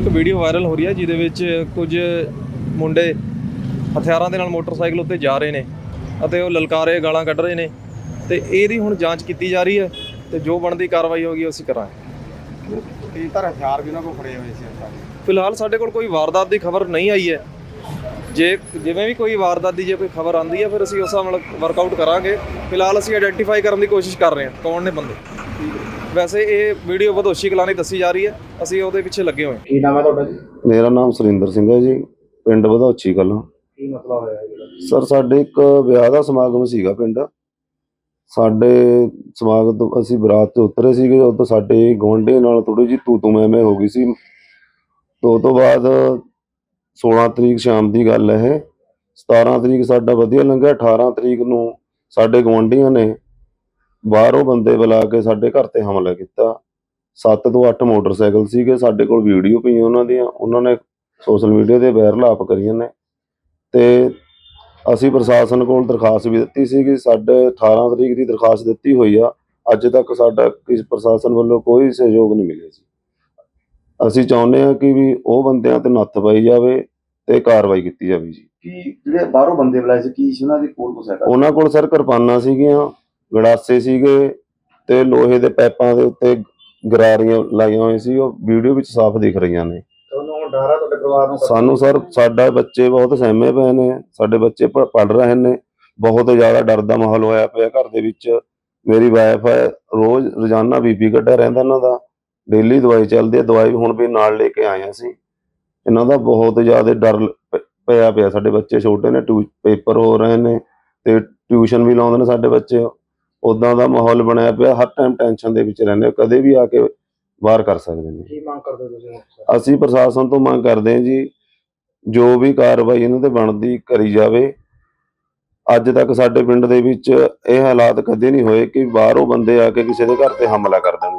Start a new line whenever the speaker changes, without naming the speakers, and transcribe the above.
Video viral ਹੋ ਰਹੀ ਹੈ ਜਿਹਦੇ ਵਿੱਚ ਕੁਝ ਮੁੰਡੇ ਹਥਿਆਰਾਂ ਦੇ ਨਾਲ ਮੋਟਰਸਾਈਕਲ ਉੱਤੇ ਜਾ ਰਹੇ ਨੇ ਅਤੇ ਉਹ ਲਲਕਾਰੇ ਗਾਲਾਂ ਕੱਢ ਰਹੇ ਨੇ ਤੇ ਇਹਦੀ ਹੁਣ ਜਾਂਚ ਕੀਤੀ ਜਾ ਰਹੀ ਹੈ ਤੇ ਜੋ ਬਣਦੀ ਕਾਰਵਾਈ ਹੋਗੀ ਅਸੀਂ ਕਰਾਂਗੇ।
ਤਿੰਨ ਧਰ ਹਥਿਆਰ ਵੀ ਉਹਨਾਂ ਕੋਲ ਫੜੇ ਹੋਏ ਸੀ।
ਫਿਲਹਾਲ ਸਾਡੇ ਕੋਲ ਕੋਈ ਵਾਰਦਾਤ ਦੀ ਖਬਰ ਨਹੀਂ ਆਈ ਹੈ। ਜੇ ਜਿਵੇਂ ਵੀ ਕੋਈ ਵਾਰਦਾਤ ਦੀ ਜੇ ਕੋਈ ਖਬਰ ਆਂਦੀ ਹੈ ਫਿਰ ਅਸੀਂ ਉਸ ਹਿਸਾਬ ਨਾਲ ਵਰਕਆਊਟ ਕਰਾਂਗੇ। ਫਿਲਹਾਲ ਅਸੀਂ ਆਇਡੈਂਟੀਫਾਈ ਕਰਨ ਦੀ ਕੋਸ਼ਿਸ਼ ਕਰ ਰਹੇ ਹਾਂ ਕੌਣ ਨੇ ਬੰਦੇ। ਵੈਸੇ ਇਹ ਵੀਡੀਓ ਵਧੋਸ਼ੀ ਕਲਾਨੀ ਦੱਸੀ ਜਾ ਰਹੀ ਹੈ। ਅਸੀਂ ਉਹਦੇ ਪਿੱਛੇ ਲੱਗੇ ਹੋਏ ਹਾਂ।
ਕੀ ਨਾਮ ਹੈ ਤੁਹਾਡਾ ਜੀ?
ਮੇਰਾ ਨਾਮ ਸੁਰਿੰਦਰ ਸਿੰਘ ਹੈ ਜੀ। ਪਿੰਡ ਵਧੌਚੀ ਕਲਾਂ
ਕੀ ਮਸਲਾ ਹੋਇਆ
ਸਰ ਸਾਡੇ ਇੱਕ ਵਿਆਹ ਦਾ ਸਮਾਗਮ ਸੀਗਾ ਪਿੰਡ। ਸਾਡੇ ਸਮਾਗਮ ਤੋਂ ਅਸੀਂ ਬਰਾਤ ਤੇ ਉਤਰੇ ਸੀਗੇ। ਉਦੋਂ ਸਾਡੇ ਗੁਆਂਢੀ ਨਾਲ ਥੋੜੀ ਜਿਹੀ ਤੂ ਤੂ ਮੈਂ ਮੈਂ ਹੋ ਗਈ ਸੀ। ਤੋਂ ਤੋਂ ਬਾਅਦ 16 ਤਰੀਕ ਸ਼ਾਮ ਦੀ ਗੱਲ ਹੈ ਇਹ। 17 ਤਰੀਕ ਸਾਡਾ ਵਧੀਆ ਲੰਘਿਆ। 18 ਤਰੀਕ ਨੂੰ ਸਾਡੇ ਗੁਆਂਢੀਆਂ ਨੇ ਬਾਹਰੋਂ ਬੰਦੇ ਬੁਲਾ ਕੇ ਸਾਡੇ ਘਰ ਤੇ ਹਮਲਾ ਕੀਤਾ। 7 ਤੋਂ 8 ਮੋਟਰਸਾਈਕਲ ਸੀਗੇ ਸਾਡੇ ਕੋਲ ਵੀਡੀਓ ਪਈਆਂ ਉਹਨਾਂ ਦੀਆਂ ਉਹਨਾਂ ਨੇ ਸੋਸ਼ਲ ਮੀਡੀਆ ਤੇ ਵਾਇਰਲ ਆਪ ਕਰੀਆਂ ਨੇ। ਤੇ ਅਸੀਂ ਪ੍ਰਸ਼ਾਸਨ ਕੋਲ ਦਰਖਾਸਤ ਵੀ ਦਿੱਤੀ ਸੀਗੀ ਸਾਡੇ 18 ਤਰੀਕ ਦੀ ਦਰਖਾਸਤ ਦਿੱਤੀ ਹੋਈ ਆ ਅੱਜ ਤੱਕ ਸਾਡਾ ਕਿਸ ਪ੍ਰਸ਼ਾਸਨ ਵੱਲੋਂ ਕੋਈ ਸਹਿਯੋਗ ਨਹੀਂ ਮਿਲਿਆ ਜੀ। ਅਸੀਂ ਚਾਹੁੰਦੇ ਹਾਂ ਕਿ ਵੀ ਉਹ ਬੰਦਿਆਂ ਤੇ ਨੱਥ ਪਾਈ ਜਾਵੇ ਤੇ ਕਾਰਵਾਈ ਕੀਤੀ ਜਾਵੇ ਜੀ।
ਕਿ ਜਿਹੜੇ ਬਾਹਰੋਂ ਬੰਦੇ ਬੁਲਾਏ ਸੀ ਕੀ ਸੀ ਉਹਨਾਂ ਦੀ ਕੋਲ ਹੈਗਾ
ਉਹਨਾਂ ਕੋਲ ਸਰ ਕਿਰਪਾਨਾਂ ਸੀਗੀਆਂ ਗੜਾਸੇ ਸੀਗੇ ਤੇ ਲੋਹੇ ਦੇ ਪਾਈਪਾਂ ਦੇ ਉੱਤੇ ਗਰਾਰੀਆਂ ਲਾਈਆਂ ਹੋਈਆਂ ਸੀ ਉਹ ਵੀਡੀਓ ਵਿੱਚ ਸਾਫ਼ ਦਿਖ ਰਹੀਆਂ ਨੇ।
ਤੁਹਾਨੂੰ ਹੁਣ ਡਰ ਆ ਤੁਹਾਡੇ ਪਰਿਵਾਰ ਨੂੰ
ਸਾਨੂੰ ਸਰ ਸਾਡਾ ਬੱਚੇ ਬਹੁਤ ਸਹਿਮੇ ਪਏ ਨੇ ਸਾਡੇ ਬੱਚੇ ਪ- ਪੜ੍ਹ ਰਹੇ ਨੇ ਬਹੁਤ ਜ਼ਿਆਦਾ ਡਰ ਦਾ ਮਾਹੌਲ ਹੋਇਆ ਪਿਆ ਘਰ ਦੇ ਵਿੱਚ। ਮੇਰੀ ਵਾਈਫ ਹੈ ਰੋਜ਼ ਰੋਜ਼ਾਨਾ ਬੀਪੀ ਕੱਢਿਆ ਰਹਿੰਦਾ ਇਹਨਾਂ ਦਾ ਡੇਲੀ ਦਵਾਈ ਚੱਲਦੀ ਹੈ ਦਵਾਈ ਹੁਣ ਵੀ ਨਾਲ ਲੈ ਕੇ ਆਏ ਹਾਂ ਅਸੀਂ ਇਹਨਾਂ ਦਾ ਬਹੁਤ ਜ਼ਿਆਦਾ ਡਰ ਪਿਆ ਪਿਆ ਸਾਡੇ ਬੱਚੇ ਛੋਟੇ ਨੇ ਪੇਪਰ ਹੋ ਰਹੇ ਨੇ ਤੇ ਟਿਊਸ਼ਨ ਵੀ ਲਾਉਂਦੇ ਨੇ ਸਾਡੇ ਬੱਚੇ। ਉਦਾਂ ਦਾ ਮਾਹੌਲ ਬਣਿਆ ਪਿਆ ਹਰ ਟਾਈਮ ਟੈਨਸ਼ਨ ਦੇ ਵਿੱਚ ਰਹਿੰਦੇ ਕਦੇ ਵੀ ਆ ਕੇ ਵਾਰ ਕਰ ਸਕਦੇ ਨੇ।
ਕੀ ਮੰਗ ਕਰਦੇ ਹੋ ਤੁਸੀਂ?
ਅਸੀਂ ਪ੍ਰਸ਼ਾਸਨ ਤੋਂ ਮੰਗ ਕਰਦੇ ਹਾਂ ਜੀ ਜੋ ਵੀ ਕਾਰਵਾਈ ਇਹਨਾਂ ਤੇ ਬਣਦੀ ਕਰੀ ਜਾਵੇ। ਅੱਜ ਤੱਕ ਸਾਡੇ ਪਿੰਡ ਦੇ ਵਿੱਚ ਇਹ ਹਾਲਾਤ ਕਦੇ ਨਹੀਂ ਹੋਏ ਕਿ ਬਾਹਰੋਂ ਬੰਦੇ ਆ ਕੇ ਕਿਸੇ ਦੇ ਘਰ ਤੇ ਹਮਲਾ ਕਰ ਦੇਣ।